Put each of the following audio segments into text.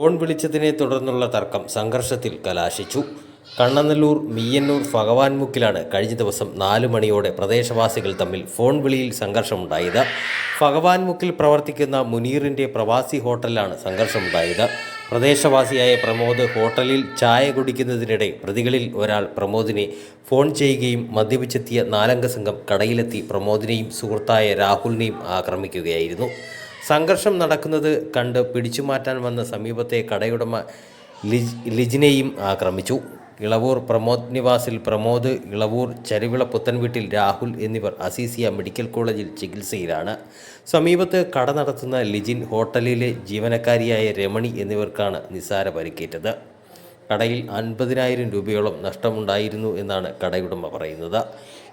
Phone വിളിച്ചതിനെ തുടർന്നുള്ള തർക്കം സംഘർഷത്തിൽ കലാശിച്ചു. കണ്ണനല്ലൂർ മീയന്നൂർ ഭഗവാൻമുക്കിലാണ് കഴിഞ്ഞ ദിവസം നാല് മണിയോടെ പ്രദേശവാസികൾ തമ്മിൽ ഫോൺ വിളിയിൽ സംഘർഷമുണ്ടായത്. ഭഗവാൻമുക്കിൽ പ്രവർത്തിക്കുന്ന മുനീറിന്റെ പ്രവാസി ഹോട്ടലിലാണ് സംഘർഷമുണ്ടായത്. പ്രദേശവാസിയായ പ്രമോദ് ഹോട്ടലിൽ ചായ കുടിക്കുന്നതിനിടെ പ്രതികളിൽ ഒരാൾ പ്രമോദിനെ ഫോൺ ചെയ്യുകയും മദ്യപിച്ചെത്തിയ നാലംഗ സംഘം കടയിലെത്തി പ്രമോദിനെയും സുഹൃത്തായ രാഹുലിനെയും ആക്രമിക്കുകയായിരുന്നു. സംഘർഷം നടക്കുന്നത് കണ്ട് പിടിച്ചു മാറ്റാൻ വന്ന സമീപത്തെ കടയുടമ ലിജ് ലിജിനെയും ആക്രമിച്ചു. ഇളവൂർ പ്രമോദ് നിവാസിൽ പ്രമോദ് ഇളവൂർ ചരുവിള പുത്തൻവീട്ടിൽ രാഹുൽ എന്നിവർ അസീസിയ മെഡിക്കൽ കോളേജിൽ ചികിത്സയിലാണ്. സമീപത്ത് കട നടത്തുന്ന ലിജിൻ ഹോട്ടലിലെ ജീവനക്കാരിയായ രമണി എന്നിവർക്കാണ് നിസാര പരിക്കേറ്റത്. കടയിൽ അൻപതിനായിരം രൂപയോളം നഷ്ടമുണ്ടായിരുന്നു എന്നാണ് കടയുടമ പറയുന്നത്.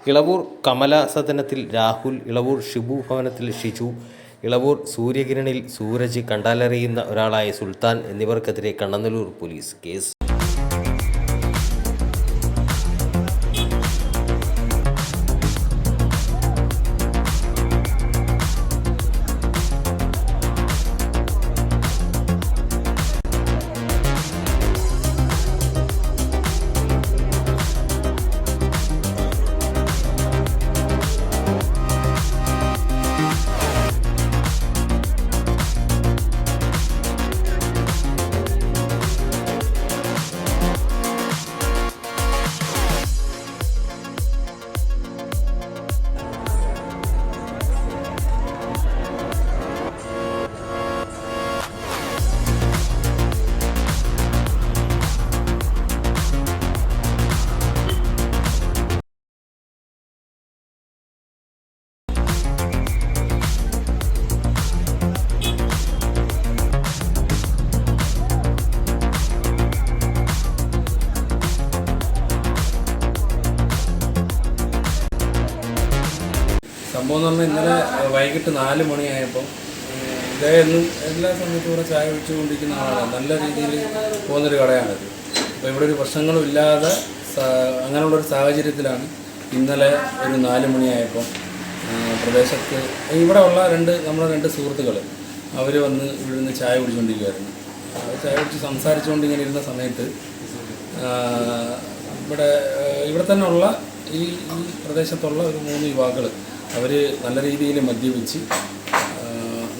ഇളവൂർ കമല സദനത്തിൽ രാഹുൽ ഇളവൂർ ഷിബു ഭവനത്തിൽ ഷിജു ഇളവൂർ സൂര്യകിരണിൽ സൂരജ് കണ്ടാലറിയുന്ന ഒരാളായ സുൽത്താൻ എന്നിവർക്കെതിരെ കണ്ണനല്ലൂർ പോലീസ് കേസ് സംഭവം എന്ന് പറഞ്ഞാൽ ഇന്നലെ വൈകിട്ട് നാല് മണിയായപ്പോൾ ഇദ്ദേഹം എല്ലാ സമയത്തും ഇവിടെ ചായ ഒഴിച്ചുകൊണ്ടിരിക്കുന്ന ആളാണ് നല്ല രീതിയിൽ പോകുന്നൊരു കടയാണിത്. അപ്പോൾ ഇവിടെ ഒരു പ്രശ്നങ്ങളും ഇല്ലാതെ സ- അങ്ങനെയുള്ളൊരു സാഹചര്യത്തിലാണ് ഇന്നലെ ഒരു നാല് മണിയായപ്പോൾ പ്രദേശത്ത് ഇവിടെ ഉള്ള രണ്ട് നമ്മുടെ രണ്ട് സുഹൃത്തുക്കൾ അവർ വന്ന് ഇവിടെ നിന്ന് ചായ കുടിച്ചുകൊണ്ടിരിക്കുമായിരുന്നു ചായ കുടിച്ച് സംസാരിച്ചുകൊണ്ട് ഇങ്ങനെ ഇരുന്ന സമയത്ത് ഇവിടെ ഇവിടെ തന്നെ ഉള്ള ഈ ഈ പ്രദേശത്തുള്ള ഒരു മൂന്ന് യുവാക്കൾ അവർ നല്ല രീതിയിൽ മദ്യപിച്ച്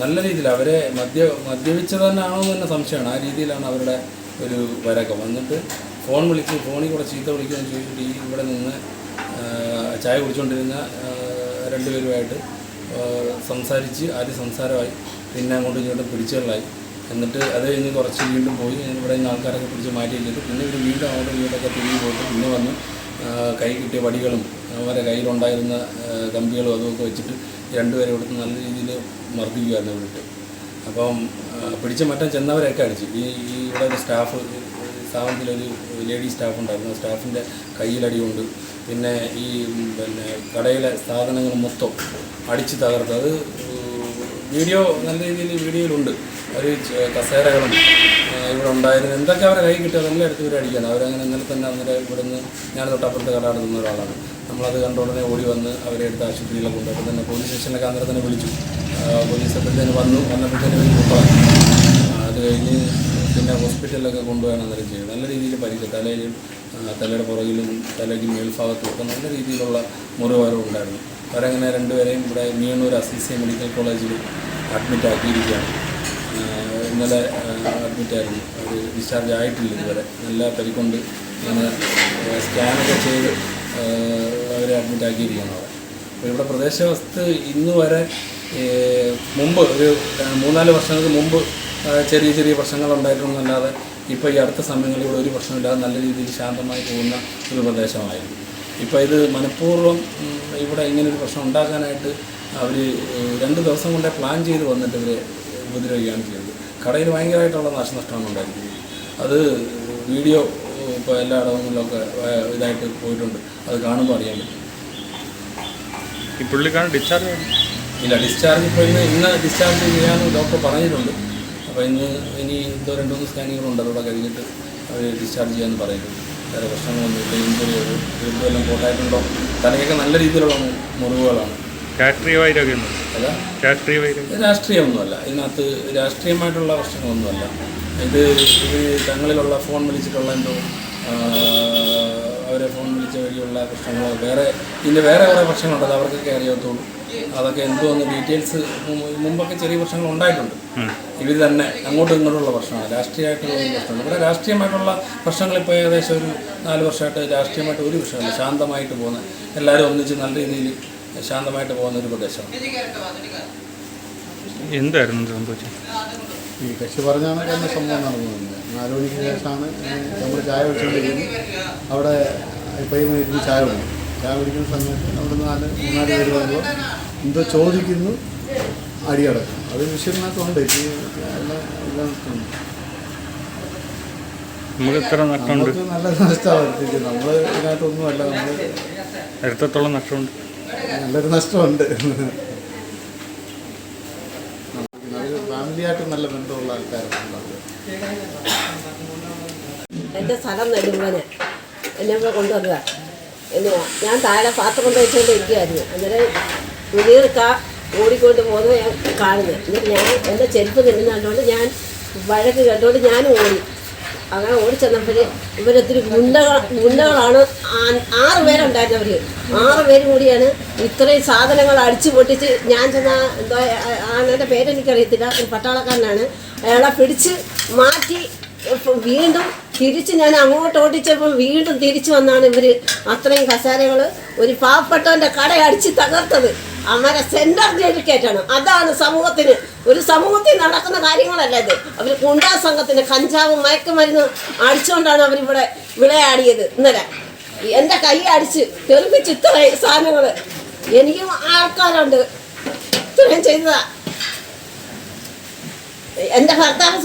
നല്ല രീതിയിൽ അവരെ മദ്യ മദ്യപിച്ചത് തന്നെ എന്ന് തന്നെ സംശയമാണ്. ആ രീതിയിലാണ് അവരുടെ ഒരു വരക്കം. വന്നിട്ട് ഫോൺ വിളിച്ച് ഫോണിൽ കൂടെ ചീത്ത വിളിക്കുകയെന്ന് ചോദിച്ചിട്ട് ഈ ഇവിടെ നിന്ന് ചായ കുടിച്ചുകൊണ്ടിരുന്ന രണ്ടുപേരുമായിട്ട് സംസാരിച്ച് ആദ്യം സംസാരമായി പിന്നെ അങ്ങോട്ടും ഇങ്ങോട്ടും പിടിച്ചുകളായി എന്നിട്ട് അത് കഴിഞ്ഞ് കുറച്ച് വീണ്ടും പോയി. ഇവിടെ നിന്ന് ആൾക്കാരൊക്കെ പിടിച്ച് മാറ്റി വെച്ചിട്ട് പിന്നെ ഇവർ വീണ്ടും അങ്ങോട്ടും ഇങ്ങോട്ടൊക്കെ തിരിഞ്ഞ് പോയിട്ട് പിന്നെ വന്ന് കൈ കിട്ടിയ വടികളും അവരെ കയ്യിലുണ്ടായിരുന്ന കമ്പികളും അതുമൊക്കെ വെച്ചിട്ട് രണ്ടുപേരെ ഇവിടുത്തെ നല്ല രീതിയിൽ മർദ്ദിക്കുമായിരുന്നു ഇവിടുത്തെ. അപ്പം പിടിച്ച മറ്റം ചെന്നവരെയൊക്കെ അടിച്ചു. ഈ ഈ ഇവിടെ ഒരു സ്റ്റാഫ് സ്ഥാപനത്തിലൊരു ലേഡി സ്റ്റാഫ് ഉണ്ടായിരുന്നു. സ്റ്റാഫിന്റെ കയ്യിലടിയുണ്ട്. പിന്നെ ഈ പിന്നെ കടയിലെ സാധനങ്ങൾ മൊത്തം അടിച്ച് തകർത്ത്. അത് വീഡിയോ നല്ല രീതിയിൽ വീഡിയോയിലുണ്ട്. ഒരു കസേരകളും ഇവിടെ ഉണ്ടായിരുന്നു. എന്തൊക്കെ അവരെ കൈ കിട്ടിയോ അതെല്ലാം എടുത്ത് ഇവർ അടിക്കണം അവരങ്ങനെ ഇന്നലെ തന്നെ അന്നേരം ഇവിടെ നിന്ന് ഞാൻ തൊട്ടപ്പുറത്ത് കട നടത്തുന്ന ഒരാളാണ്. നമ്മളത് കണ്ട ഉടനെ ഓടി വന്ന് അവരെ എടുത്ത് ആശുപത്രിയിലൊക്കെ കൊണ്ടു അപ്പോൾ തന്നെ പോലീസ് സ്റ്റേഷനിലൊക്കെ അന്നേരം തന്നെ വിളിച്ചു. പോലീസ് അപ്പോഴത്തേന് വന്നു. വന്നപ്പോഴത്തേന് വലിയ അത് കഴിഞ്ഞ് പിന്നെ ഹോസ്പിറ്റലിലൊക്കെ കൊണ്ടുപോയാണ് അന്നേരം ചെയ്തത് നല്ല രീതിയിൽ പരിക്ക്. തലയിലും തലയുടെ പുറകിലും തലയ്ക്ക് മേൽഭാഗത്തും ഒക്കെ നല്ല രീതിയിലുള്ള മുറിവുകളും ഉണ്ടായിരുന്നു. അവരങ്ങനെ രണ്ടുപേരെയും ഇവിടെ മീണൂർ അസീസിയ മെഡിക്കൽ കോളേജിൽ അഡ്മിറ്റ് ആക്കിയിരിക്കുകയാണ്. ഇന്നലെ അഡ്മിറ്റായിരുന്നു അവർ ഡിസ്ചാർജ് ആയിട്ടില്ല ഇതുവരെ. നല്ല പരിക്കൊണ്ട്. അങ്ങനെ സ്കാനൊക്കെ ചെയ്ത് അവരെ അഡ്മിറ്റ് അപ്പോൾ ഇവിടെ പ്രദേശവസ്തു ഇന്ന് വരെ മുമ്പ് ഒരു മൂന്നാൽ വർഷങ്ങൾക്ക് മുമ്പ് ചെറിയ ചെറിയ പ്രശ്നങ്ങൾ ഉണ്ടായിട്ടുണ്ടെന്നല്ലാതെ ഇപ്പോൾ ഈ അടുത്ത സമയങ്ങളിൽ ഇവിടെ ഒരു പ്രശ്നമില്ലാതെ നല്ല രീതിയിൽ ശാന്തമായി പോകുന്ന ഒരു പ്രദേശമായിരുന്നു. ഇപ്പോൾ ഇത് മനഃപൂർവം ഇവിടെ ഇങ്ങനൊരു പ്രശ്നം ഉണ്ടാക്കാനായിട്ട് അവർ രണ്ട് ദിവസം കൊണ്ടേ പ്ലാൻ ചെയ്ത് വന്നിട്ട് ഇവരെ ഉപദ്രവിക്കുകയാണ് ചെയ്തത്. കടയിൽ ഭയങ്കരമായിട്ടുള്ള നാശനഷ്ടമാണ് ഉണ്ടായിരിക്കുന്നത്. അത് വീഡിയോ ഇപ്പോൾ എല്ലാ ഇടങ്ങളിലൊക്കെ ഇതായിട്ട് പോയിട്ടുണ്ട്. അത് കാണുമ്പോൾ അറിയാൻ പറ്റും. ഈ പുള്ളിക്കാണ് ഡിസ്ചാർജ് ഇല്ല ഡിസ്ചാർജ് ഇപ്പോൾ ഇന്ന് ഇന്ന് ഡിസ്ചാർജ് ചെയ്യാമെന്ന് ഡോക്ടർ പറഞ്ഞിട്ടുണ്ട്. അപ്പോൾ ഇന്ന് ഇനി എന്തോ രണ്ട് മൂന്ന് സ്കാനിങ്ങുകളുണ്ട് അതോടെ കഴിഞ്ഞിട്ട് അവർ ഡിസ്ചാർജ് ചെയ്യാമെന്ന് പറയുന്നുണ്ട് വേറെ പ്രശ്നങ്ങളൊന്നുമില്ല. ഇഞ്ചുറി എല്ലാം കോട്ടായിട്ടുണ്ടോ തലയ്ക്കൊക്കെ നല്ല രീതിയിലുള്ള മുറിവുകളാണ്. രാഷ്ട്രീയമായിട്ടൊക്കെ അല്ല? രാഷ്ട്രീയ രാഷ്ട്രീയമൊന്നുമല്ല. ഇതിനകത്ത് രാഷ്ട്രീയമായിട്ടുള്ള പ്രശ്നങ്ങളൊന്നുമല്ല. ഇത് ഇത് തങ്ങളിലുള്ള ഫോൺ വിളിച്ചിട്ടുള്ള എന്തോ അവരെ ഫോൺ വിളിച്ച വഴിയുള്ള പ്രശ്നങ്ങളോ വേറെ ഇതിന്റെ വേറെ കുറേ പ്രശ്നങ്ങളുണ്ടല്ലോ അവർക്കൊക്കെ അറിയാത്തുള്ളൂ അതൊക്കെ എന്തോന്ന് ഡീറ്റെയിൽസ് മുമ്പൊക്കെ ചെറിയ പ്രശ്നങ്ങൾ ഉണ്ടായിട്ടുണ്ട്. ഇവർ തന്നെ അങ്ങോട്ടും ഇങ്ങോട്ടുള്ള പ്രശ്നമാണ് രാഷ്ട്രീയമായിട്ടുള്ള പ്രശ്നമാണ് ഇവിടെ രാഷ്ട്രീയമായിട്ടുള്ള പ്രശ്നങ്ങൾ ഇപ്പോൾ ഏകദേശം ഒരു നാല് വർഷമായിട്ട് രാഷ്ട്രീയമായിട്ട് ഒരു വിഷയമില്ല ശാന്തമായിട്ട് പോകുന്ന എല്ലാവരും ഒന്നിച്ച് നല്ല രീതിയിൽ ശാന്തമായിട്ട് പോകുന്ന ഒരു പ്രദേശമാണ്. എന്തായിരുന്നു സംഭവിച്ചത്? ഈ കക്ഷി പറഞ്ഞാണ് തന്നെ സംഭവം നടന്നത്. നാല് മണിക്ക് ശേഷമാണ് നമ്മൾ ചായ കുടിച്ചുകൊണ്ടിരിക്കുന്നത് അവിടെ പയ്യമ്മ ഇരുന്ന് ചായ കുടിക്കും. ചായ കുടിക്കുന്ന സമയത്ത് അവിടെ നാല് മൂന്നാൽ പേര് വരുമ്പോൾ എന്തോ ചോദിക്കുന്നു അടി കിടക്കും അത് വിഷയത്തിനകത്തുണ്ട് ഈ എല്ലാം ഇതിനകത്തുണ്ട് നമുക്ക് എത്ര നഷ്ടമുണ്ട്. നല്ല നഷ്ടമാണ് നമ്മൾ ഇതിനകത്തൊന്നുമല്ല നമ്മൾ എത്രത്തോളം നഷ്ടമുണ്ട്. നല്ലൊരു നഷ്ടമുണ്ട് അവർ ഫാമിലിയായിട്ട് നല്ല ബന്ധമുള്ള ആൾക്കാരാണ് എന്റെ സ്ഥലം നെടുമ്പന്. എന്നെ ഇവിടെ കൊണ്ടുവരിക എന്നുവാ ഞാൻ താഴെ പാത്രം കൊണ്ട് വെച്ചുകൊണ്ട് ഇരിക്കുമായിരുന്നു അന്നേരം കുടിയിർക്ക ഓടിക്കൊണ്ട് പോകുന്നത് ഞാൻ കാണുന്നത്. എന്നിട്ട് ഞാൻ എന്റെ ചെരുപ്പ് നിന്നുകൊണ്ട് ഞാൻ വഴക്ക് കേട്ടോണ്ട് ഞാനും ഓടി. അങ്ങനെ ഓടി ചെന്നപ്പോൾ ഇവരൊത്തിരി ഗുണ്ടകൾ ഗുണ്ടകളാണ്. ആറ് പേരുണ്ടായിരുന്നവർ ആറ് പേര് കൂടിയാണ് ഇത്രയും സാധനങ്ങൾ അടിച്ചു പൊട്ടിച്ച് ഞാൻ ചെന്ന എന്തോ ആണെന്റെ പേരെനിക്കറിയത്തില്ല. ഒരു പട്ടാളക്കാരനാണ്. അയാളെ പിടിച്ച് മാറ്റി വീണ്ടും തിരിച്ച് ഞാൻ അങ്ങോട്ട് ഓടിച്ചപ്പോൾ വീണ്ടും തിരിച്ചു വന്നാണ് ഇവർ അത്രയും കസാരകൾ ഒരു പാവപ്പെട്ടവന്റെ കട അടിച്ച് തകർത്തത്. അവരെ സെൻട്രൽ ജയിലിൽ കയറ്റണം അതാണ് സമൂഹത്തിന് ഒരു സമൂഹത്തിൽ നടക്കുന്ന കാര്യങ്ങളല്ല ഇത്. അവർ ഗുണ്ടാ സംഘത്തിന് കഞ്ചാവ് മയക്കുമരുന്ന് അടിച്ചുകൊണ്ടാണ് അവരിവിടെ വിളയാടിയത് ഇന്നലെ. എന്റെ കൈ അടിച്ച് തെളിപ്പിച്ച് ഇത്രയും സാധനങ്ങൾ എനിക്കും ആൾക്കാരുണ്ട്. ഇത്രയും ചെയ്തതാ. എന്റെ ഭർത്താവ്